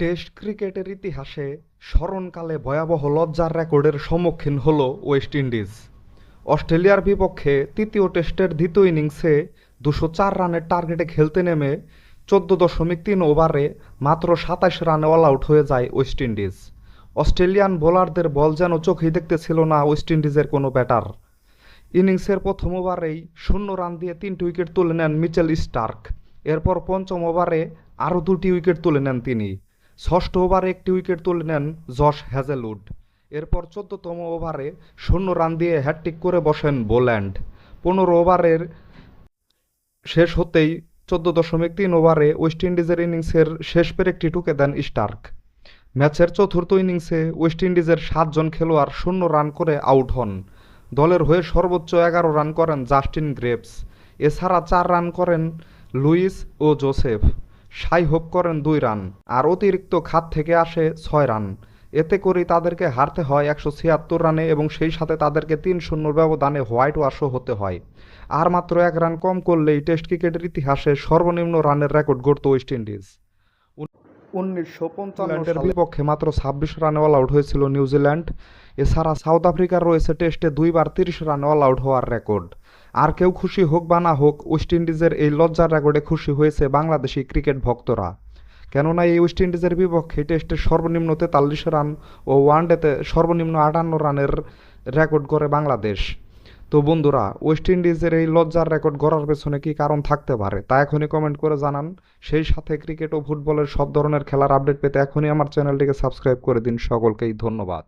Test ক্রিকেটের ইতিহাসে স্মরণকালে ভয়াবহ লজ্জার রেকর্ডের সম্মুখীন হল ওয়েস্ট ইন্ডিজ অস্ট্রেলিয়ার বিপক্ষে তৃতীয় টেস্টের দ্বিতীয় ইনিংসে দুশো চার রানের টার্গেটে খেলতে নেমে চোদ্দ দশমিক তিন ওভারে মাত্র সাতাশ রানে অল আউট হয়ে যায় ওয়েস্ট ইন্ডিজ অস্ট্রেলিয়ান বোলারদের বল যেন চোখেই দেখতেছিল না ওয়েস্ট ইন্ডিজের কোনো ব্যাটার ইনিংসের প্রথম ওভারেই শূন্য রান দিয়ে তিনটি উইকেট তুলে নেন মিচেল স্টার্ক এরপর পঞ্চম ওভারে আরও দুটি উইকেট তুলে নেন তিনি। ষষ্ঠ ওভারে একটি উইকেট তুলে নেন জশ হ্যাজেলউড। এরপর চোদ্দতম ওভারে শূন্য রান দিয়ে হ্যাট্রিক করে বসেন বোল্যান্ড। পনেরো ওভারের শেষ হতেই চোদ্দ দশমিক তিন ওভারে ওয়েস্ট ইন্ডিজের ইনিংসের শেষ পেরেকটি টুকে দেন স্টার্ক। ম্যাচের চতুর্থ ইনিংসে ওয়েস্ট ইন্ডিজের সাতজন খেলোয়াড় শূন্য রান করে আউট হন। দলের হয়ে সর্বোচ্চ এগারো রান করেন জাস্টিন গ্রেভস। এছাড়া চার রান করেন লুইস ও জোসেফ। সাই হোপ করেন দুই রান আর অতিরিক্ত খাত থেকে আসে ছয় রান। এতে করেই তাদেরকে হারতে হয় একশো ছিয়াত্তর রানে এবং সেই সাথে তাদেরকে তিন শূন্য ব্যবধানে হোয়াইট ওয়াশও হতে হয়। আর মাত্র এক রান কম করলেই টেস্ট ক্রিকেটের ইতিহাসে সর্বনিম্ন রানের রেকর্ড গড়ত ওয়েস্ট ইন্ডিজ। উনিশশো পঞ্চান্নের বিপক্ষে মাত্র ছাব্বিশ রানে অল আউট হয়েছিল নিউজিল্যান্ড। এছাড়া সাউথ আফ্রিকার রয়েছে টেস্টে দুইবার তিরিশ রানে অল আউট হওয়ার রেকর্ড। আর কেউ খুশি হোক বা না হোক ওয়েস্ট ইন্ডিজের এই লজ্জার রেকর্ডে খুশি হয়েছে বাংলাদেশি ক্রিকেট ভক্তরা। কেননা এই ওয়েস্ট ইন্ডিজের বিপক্ষে টেস্টে সর্বনিম্ন তেতাল্লিশ রান ও ওয়ানডেতে সর্বনিম্ন আটান্ন রানের রেকর্ড করে বাংলাদেশ। তো বন্ধুরা ওয়েস্ট ইন্ডিজের এই লজ্জার রেকর্ড গড়ার পেছনে কি কারণ থাকতে পারে তা এখনই কমেন্ট করে জানান। সেই সাথে ক্রিকেট ও ফুটবলের সব ধরনের খেলার আপডেট পেতে এখনই আমার চ্যানেলটিকে সাবস্ক্রাইব করে দিন। সকলকেই ধন্যবাদ।